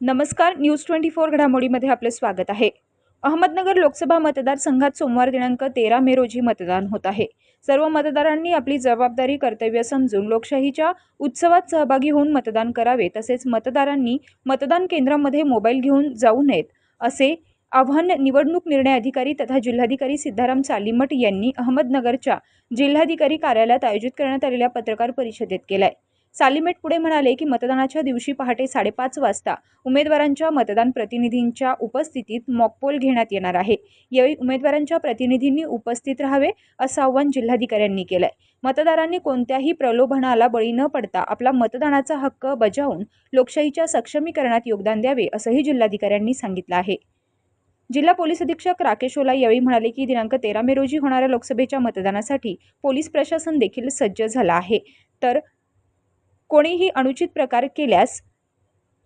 नमस्कार news twenty four घडामोडीमध्ये आपले स्वागत आहे. अहमदनगर लोकसभा मतदारसंघात सोमवार दिनांक तेरा मे रोजी मतदान होत आहे. सर्व मतदारांनी आपली जबाबदारी कर्तव्य समजून लोकशाहीच्या उत्सवात सहभागी होऊन मतदान करावे तसेच मतदारांनी मतदान केंद्रामध्ये मोबाईल घेऊन जाऊ नयेत असे आव्हान निवडणूक निर्णय अधिकारी तथा जिल्हाधिकारी सिद्धाराम सालीमठ यांनी अहमदनगरच्या जिल्हाधिकारी कार्यालयात आयोजित करण्यात आलेल्या पत्रकार परिषदेत केलाय. सालीमेट पुढे म्हणाले की मतदानाच्या दिवशी पहाटे साडेपाच वाजता उमेदवारांच्या मतदान प्रतिनिधींच्या उपस्थितीत मॉकपोल घेण्यात येणार आहे. यावेळी उमेदवारांच्या प्रतिनिधींनी उपस्थित राहावे असं आवाहन जिल्हाधिकाऱ्यांनी केलंय. मतदारांनी कोणत्याही प्रलोभनाला बळी न पडता आपला मतदानाचा हक्क बजावून लोकशाहीच्या सक्षमीकरणात योगदान द्यावे असंही जिल्हाधिकाऱ्यांनी सांगितलं आहे. जिल्हा पोलीस अधीक्षक राकेश ओला यावेळी म्हणाले की दिनांक तेरा मे रोजी होणाऱ्या लोकसभेच्या मतदानासाठी पोलीस प्रशासन देखील सज्ज झाला आहे. तर कोणीही अनुचित प्रकार केल्यास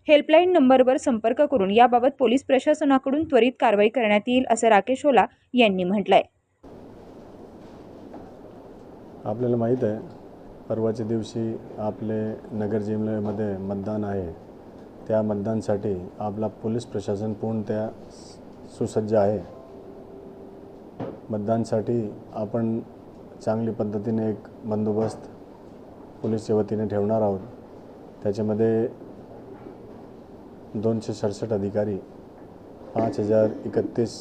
हेल्पलाईन नंबरवर संपर्क करून याबाबत पोलीस प्रशासनाकडून त्वरित कारवाई करण्यात येईल असं राकेश ओला यांनी म्हटलंय. आपल्याला माहीत आहे परवाच्या दिवशी आपले नगर जिल्ह्यामध्ये मतदान आहे. त्या मतदानसाठी आपला पोलीस प्रशासन पूर्ण त्या सुसज्ज आहे. मतदानसाठी आपण चांगली पद्धतीने एक बंदोबस्त पोलीसच्या वतीने ठेवणार आहोत. त्याच्यामध्ये दोनशे सडसष्ट अधिकारी पाच हजार एकतीस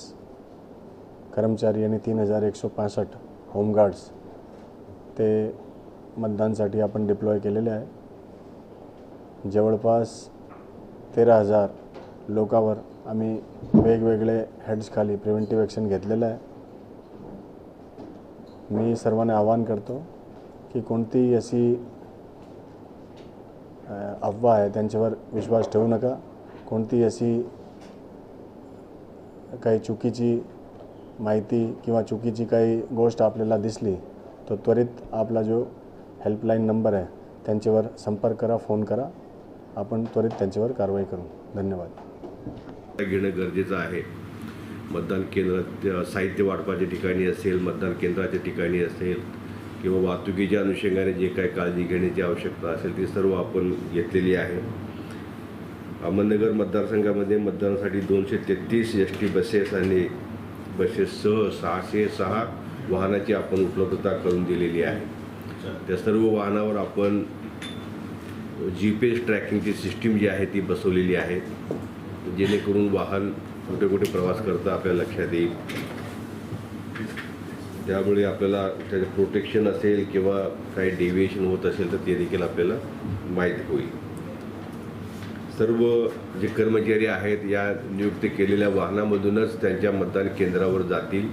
कर्मचारी आणि तीन हजार एकशे पासष्ट होमगार्ड्स ते मतदानसाठी आपण डिप्लॉय केलेले आहे. जवळपास तेरा हजार लोकावर आम्ही वेगवेगळे हेड्सखाली प्रिव्हेंटिव्ह ॲक्शन घेतलेलं आहे. मी सर्वांना आवाहन करतो की कोणतीही अशी अफवा आहे त्यांच्यावर विश्वास ठेवू नका. कोणतीही अशी काही चुकीची माहिती किंवा चुकीची काही गोष्ट आपल्याला दिसली तर त्वरित आपला जो हेल्पलाईन नंबर आहे त्यांच्यावर संपर्क करा फोन करा. आपण त्वरित त्यांच्यावर कारवाई करू. धन्यवाद. घेणं गरजेचं आहे. मतदान केंद्रात साहित्य वाटपाच्या ठिकाणी असेल मतदान केंद्राच्या ठिकाणी असेल किंवा वाहतुकीच्या अनुषंगाने जे काही काळजी घेण्याची आवश्यकता असेल ती सर्व आपण घेतलेली आहे. अहमदनगर मतदारसंघामध्ये मतदानासाठी दोनशे तेहतीस एस टी बसेस आणि बसेससह सहाशे सहा वाहनाची आपण उपलब्धता करून दिलेली आहे. त्या सर्व वाहनावर आपण जी पी एस ट्रॅकिंगची सिस्टीम जी आहे ती बसवलेली आहे. जेणेकरून वाहन कुठे कुठे प्रवास करता आपल्या लक्षात येईल. त्यामुळे आपल्याला त्याचं प्रोटेक्शन असेल किंवा काही डेव्हिएशन होत असेल तर ते देखील आपल्याला माहीत होईल. सर्व जे कर्मचारी आहेत या नियुक्त केलेल्या वाहनामधूनच त्यांच्या मतदान केंद्रावर जातील.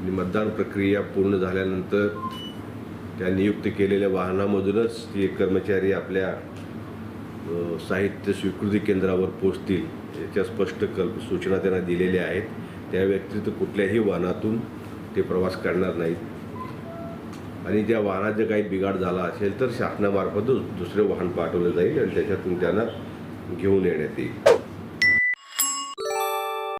आणि मतदान प्रक्रिया पूर्ण झाल्यानंतर त्या नियुक्त केलेल्या वाहनामधूनच ते कर्मचारी आपल्या साहित्य स्वीकृती केंद्रावर पोचतील याच्या स्पष्ट कल्प सूचना त्यांना दिलेल्या आहेत. त्या व्यतिरिक्त कुठल्याही वाहनातून ते प्रवास करणार नाहीत. आणि त्या वाहनात जर काही बिघाड झाला असेल तर शासनामार्फतच दुसरे वाहन पाठवलं जाईल आणि त्याच्यातून त्यांना घेऊन येण्यात येईल.